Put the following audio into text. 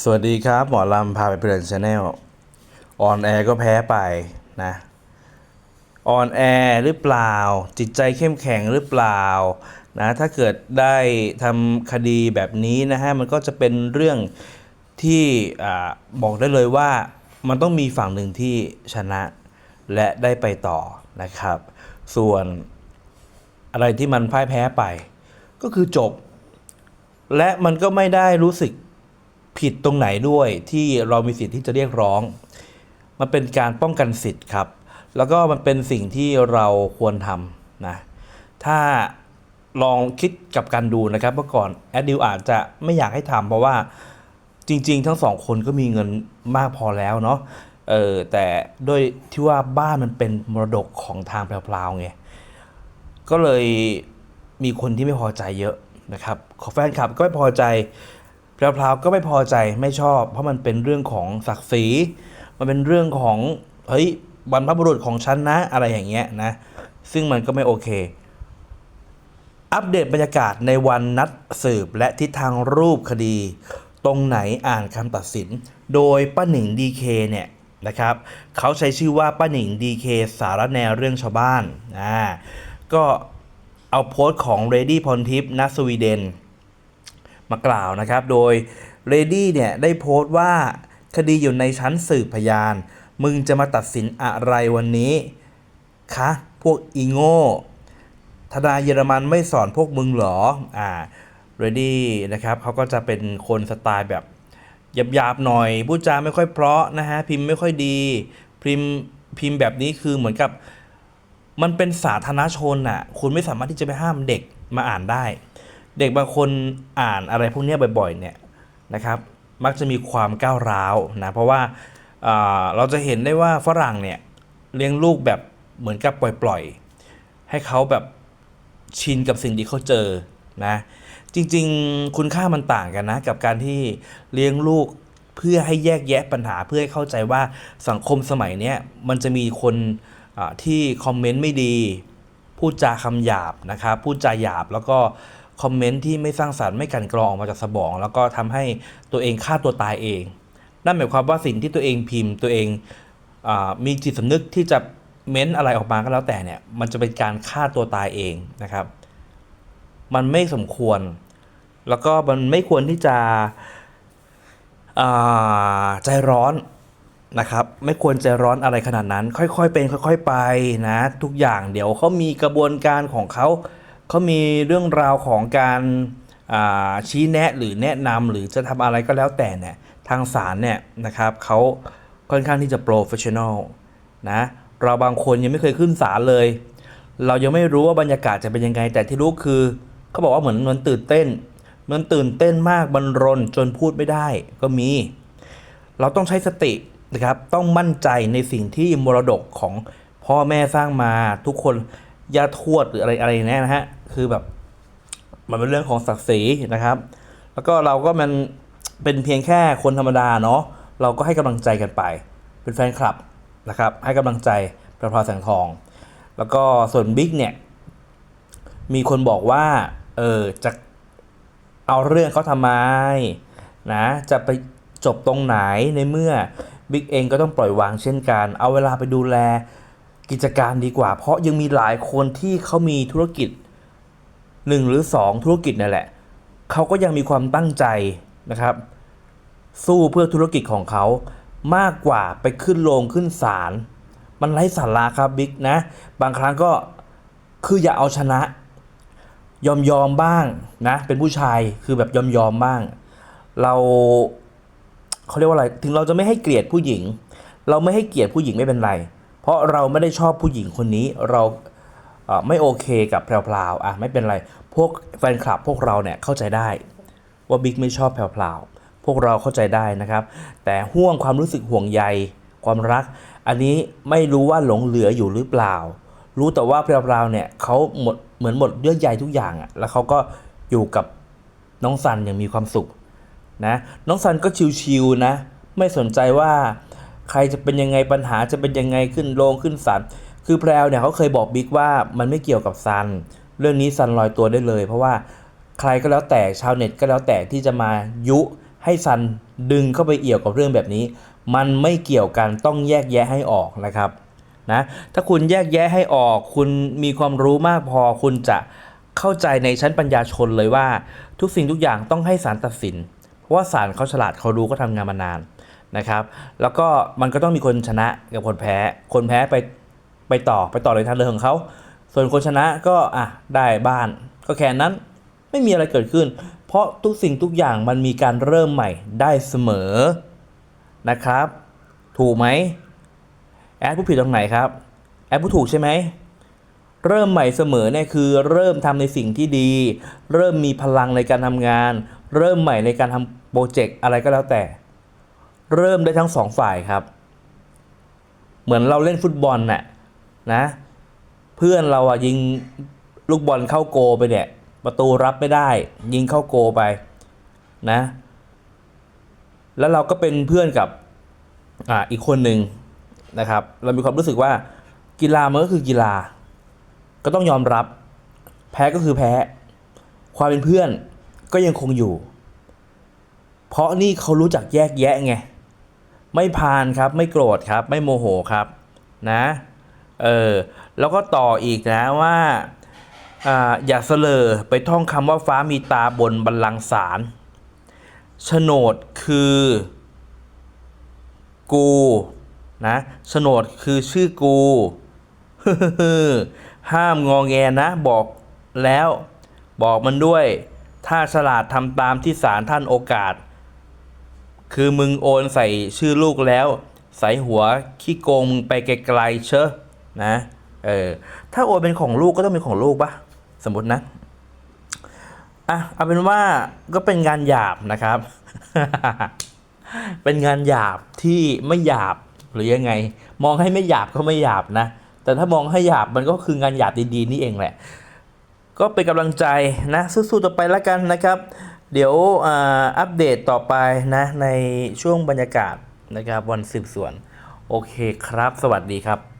สวัสดีครับ หมอลำพาไปเพลินชาแนลออนแอร์ก็แพ้ไปนะออนแอร์หรือเปล่า จิตใจเข้มแข็งหรือเปล่านะถ้าเกิดได้ทำคดีแบบนี้นะฮะมันก็จะเป็นเรื่องที่อบอกได้เลยว่ามันต้องมีฝั่งหนึ่งที่ชนะและได้ไปต่อนะครับ ส่วนอะไรที่มันพ่ายแพ้ไป ก็คือจบ และมันก็ไม่ได้รู้สึก ผิดตรงไหนด้วยที่เรามีสิทธิ์ที่จะเรียกร้อง มันเป็นการป้องกันสิทธิ์ครับ แล้วก็มันเป็นสิ่งที่เราควรทำนะถ้าลองคิดกับการดูนะครับเมื่อก่อนแอดดิวอาจจะไม่อยากให้ทำเพราะว่าจริง ๆ ทั้งสองคนก็มีเงินมากพอแล้วเนาะเออแต่ด้วยที่ว่าบ้านมันเป็นมรดกของทางแพรวๆไงก็เลยมีคนที่ไม่พอใจเยอะนะครับแฟนคลับก็ไม่พอใจ พรวๆก็ไม่พอใจไม่ชอบ เพราะมันเป็นเรื่องของศักดิ์ศรีมันเป็นเรื่องของเฮ้ยบรรพบุรุษของฉันนะอะไรอย่างเงี้ยนะ ซึ่งมันก็ไม่โอเค อัปเดตบรรยากาศในวันนัดสืบและทิศทางรูปคดี ตรงไหนอ่านคำตัดสิน โดยป้าหนิงดีเคเนี่ยนะครับเขาใช้ชื่อว่าป้าหนิงดีเคสารแนเรื่องชาวบ้านอ่าก็เอาโพสต์ของเรดี้พรทิพย์ณสวีเดน มากล่าวนะครับ โดยเรดี้เนี่ยได้โพสต์ว่าคดีอยู่ในชั้นสืบพยาน มึงจะมาตัดสินอะไรวันนี้คะพวกอีโง่ทนายเยอรมันไม่สอนพวกมึงหรอ อ่าเรดี้นะครับเขาก็จะเป็นคนสไตล์แบบหยาบๆหน่อยพูดจาไม่ค่อยเพราะนะฮะพิมพ์ไม่ค่อยดีพิมพ์พิมพ์แบบนี้คือเหมือนกับ มันเป็นสาธารณชนน่ะ คุณไม่สามารถที่จะไปห้ามเด็กมาอ่านได้ เด็กบางคนอ่านอะไรพวกนี้บ่อยๆเนี่ยนะครับมักจะมีความก้าวร้าวนะเพราะว่าอ่าเราจะเห็นได้ว่าฝรั่งเนี่ยเลี้ยงลูกแบบเหมือนกับปล่อยๆ ให้เขาแบบชินกับสิ่งที่เขาเจอนะจริงๆคุณค่ามันต่างกันนะกับการที่เลี้ยงลูกเพื่อให้แยกแยะปัญหาเพื่อให้เข้าใจว่าสังคมสมัยนี้มันจะมีคนที่คอมเมนต์ไม่ดี พูดจาคำหยาบนะครับพูดจาหยาบแล้วก็ คอมเมนต์ที่ไม่สร้างสรรค์ไม่กันกรองออกมาจากสมอง แล้วก็ทำให้ตัวเองฆ่าตัวตายเอง นั่นหมายความว่าสิ่งที่ตัวเองพิมพ์ตัวเองอมีจิตสำนึกที่จะเม้นอะไรออกมาก็แล้วแต่เนี่ยมันจะเป็นการฆ่าตัวตายเองนะครับ มันไม่สมควร แล้วก็มันไม่ควรที่จะใจร้อนนะครับ ไม่ควรใจร้อนอะไรขนาดนั้น ค่อยๆเป็น ค่อย ๆ ไปนะ ทุกอย่างเดี๋ยวเขามีกระบวนการของเขา เขามีเรื่องราวของการาชี้แนะหรือแนะนำหรือจะทำอะไรก็แล้วแต่เนี่ยทางศาลเนี่ยนะครับเขาค่อนข้างที่จะโปรเฟชชั่นอลนะเราบางคนยังไม่เคยขึ้นศาลเลย เรายังไม่รู้ว่าบรรยากาศจะเป็นยังไง แต่ที่รู้คือเขาบอกว่าเหมือนมันตื่นเต้น มันตื่นเต้นมากบันรนจนพูดไม่ได้ก็มี เราต้องใช้สตินะครับต้องมั่นใจในสิ่งที่มรดกของพ่อแม่สร้างมาทุกคน ญาติทวดหรืออะไรอะไรเนี่ยนะฮะคือแบบมันเป็นเรื่องของศักดิ์ศรีนะครับ แล้วก็เราก็มันเป็นเพียงแค่คนธรรมดาเนาะเราก็ให้กำลังใจกันไป เป็นแฟนคลับนะครับ ให้กำลังใจประภาแสงทอง แล้วก็ส่วนบิ๊กเนี่ย มีคนบอกว่าเออจะเอาเรื่องเขาทำไมนะจะไปจบตรงไหนในเมื่อบิ๊กเองก็ต้องปล่อยวางเช่นกัน เอาเวลาไปดูแล กิจการดีกว่า เพราะยังมีหลายคนที่เขามีธุรกิจหนึ่งหรือสองธุรกิจนั่นแหละเขาก็ยังมีความตั้งใจนะครับ สู้เพื่อธุรกิจของเขามากกว่าไปขึ้นโรงขึ้นศาลมันไร้สาระครับบิ๊กนะ บางครั้งก็คืออย่าเอาชนะ ยอมยอมบ้างนะ เป็นผู้ชายคือแบบยอมยอมบ้าง เราเขาเรียกว่าอะไร ถึงเราจะไม่ให้เกลียดผู้หญิง เราไม่ให้เกลียรติผู้หญิงไม่เป็นไร เพราะเราไม่ได้ชอบผู้หญิงคนนี้เราเไม่โอเคกับแพรวๆอะไม่เป็นไรพวกแฟนคลับพวกเราเนี่ยเข้าใจได้ว่าบิ๊กไม่ชอบแพรวๆพวกเราเข้าใจได้นะครับ แต่ห่วงความรู้สึกห่วงใยความรัก อันนี้ไม่รู้ว่าหลงเหลืออยู่หรือเปล่า รู้แต่ว่าแพรวๆเนี่ยเขาหมดเหมือนหมดเยื่อใยทุกอย่างอะแล้วเขาก็อยู่กับน้องซันอย่างมีความสุขนะน้องซันก็ชิวๆนะไม่สนใจว่า ใครจะเป็นยังไงปัญหาจะเป็นยังไงขึ้นโรงขึ้นศาลคือแพรวเนี่ยเขาเคยบอกบิ๊กว่ามันไม่เกี่ยวกับซัน เรื่องนี้ซันลอยตัวได้เลย เพราะว่าใครก็แล้วแต่ชาวเน็ตก็แล้วแต่ที่จะมายุให้ซันดึงเข้าไปเอี่ยวกับเรื่องแบบนี้ มันไม่เกี่ยวกันต้องแยกแยะให้ออกนะครับนะถ้าคุณแยกแยะให้ออก คุณมีความรู้มากพอคุณจะเข้าใจในชั้นปัญญาชนเลยว่า ทุกสิ่งทุกอย่างต้องให้ศาลตัดสิน เพราะว่าศาลเขาฉลาดเขารู้ก็ทำงานมานาน นะครับ แล้วก็มันก็ต้องมีคนชนะกับคนแพ้ คนแพ้ไปไปต่อไปต่อในทางเดินของเขา ส่วนคนชนะก็อะได้บ้าน ก็แค่นั้นไม่มีอะไรเกิดขึ้น เพราะทุกสิ่งทุกอย่างมันมีการเริ่มใหม่ได้เสมอนะครับ ถูกไหมแอดผู้ผิดตรงไหนครับแอดผู้ถูกใช่ไหมเริ่มใหม่เสมอเนี่ยคือเริ่มทำในสิ่งที่ดี เริ่มมีพลังในการทำงาน เริ่มใหม่ในการทำโปรเจกต์อะไรก็แล้วแต่ เริ่มได้ทั้งสองฝ่ายครับ เหมือนเราเล่นฟุตบอลน่ะนะ เพื่อนเราอะยิงลูกบอลเข้าโกไปเนี่ย ประตูรับไม่ได้ ยิงเข้าโกไปนะ แล้วเราก็เป็นเพื่อนกับอ่าอีกคนหนึ่งนะครับ เรามีความรู้สึกว่ากีฬามันก็คือกีฬา ก็ต้องยอมรับ แพ้ก็คือแพ้ ความเป็นเพื่อนก็ยังคงอยู่ เพราะนี่เขารู้จักแยกแยะไง ไม่พานครับ ไม่โกรธครับ ไม่โมโหครับนะเออแล้วก็ต่ออีกนะว่าอย่าเสลอไปท่องคำว่าฟ้ามีตาบนบัลลังก์ศาลโฉนดคือกูนะโฉนดคือชื่อกูห้ามงอแงนะบอกแล้วบอกมันด้วย ถ้าฉลาดทำตามที่ศาลท่านโอกาส คือมึงโอนใส่ชื่อลูกแล้ว ใส่หัวขี้โกงมึงไปไกลๆเชอะนะ เออ ถ้าโอนเป็นของลูกก็ต้องเป็นของลูกปะสมมตินะ อะ เอาเป็นว่าก็เป็นงานหยาบนะครับ เป็นงานหยาบที่ไม่หยาบหรือยังไง มองให้ไม่หยาบก็ไม่หยาบนะ แต่ถ้ามองให้หยาบมันก็คืองานหยาบดีๆนี่เองแหละ ก็เป็นกำลังใจนะสู้ๆต่อไปแล้วกันนะครับ เดี๋ยวอัปเดตต่อไปนะในช่วงบรรยากาศนะครับวันสืบสวน โอเคครับ สวัสดีครับ